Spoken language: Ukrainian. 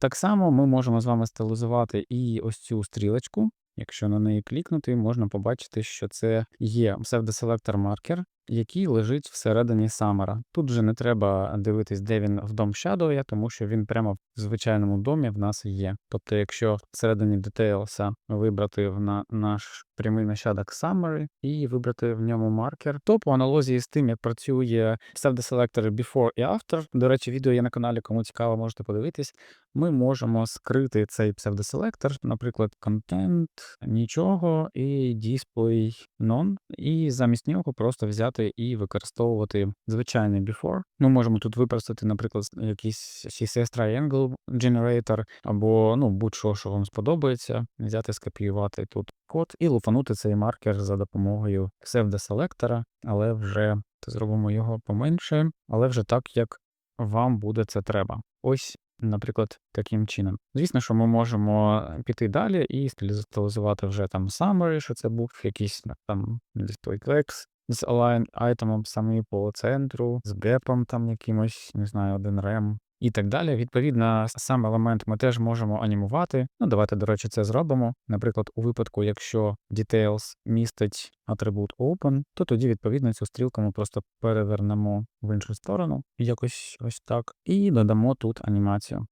Так само ми можемо з вами стилізувати і ось цю стрілочку. Якщо на неї клікнути, можна побачити, що це є псевдоселектор маркер, який лежить всередині самера. Тут вже не треба дивитись, де він в дом Shadow, тому що він прямо в звичайному домі в нас є. Тобто, якщо всередині Details вибрати на наш прямий нащадок Summary і вибрати в ньому маркер, то по аналогії з тим, як працює псевдоселектор Before і After, до речі, відео є на каналі, кому цікаво, можете подивитись. Ми можемо скрити цей псевдоселектор, наприклад, Content, нічого і Display None, і замість нього просто взяти і використовувати звичайний before. Ми можемо тут використати, наприклад, якийсь CSS Triangle Generator, або ну, будь-що, що вам сподобається, взяти, скопіювати тут код і лупанути цей маркер за допомогою псевдоселектора, але вже зробимо його поменше, але вже так, як вам буде це треба. Ось Наприклад, таким чином. Звісно, що ми можемо піти далі і стилізувати вже там summary, що це був якийсь там display text з align айтемом саме по центру, з гепом там якимось, не знаю, один рем і так далі. Відповідно, сам елемент ми теж можемо анімувати. Ну, давайте, до речі, це зробимо. Наприклад, у випадку, якщо details містить атрибут open, то тоді, відповідно, цю стрілку ми просто перевернемо в іншу сторону, якось ось так, і додамо тут анімацію.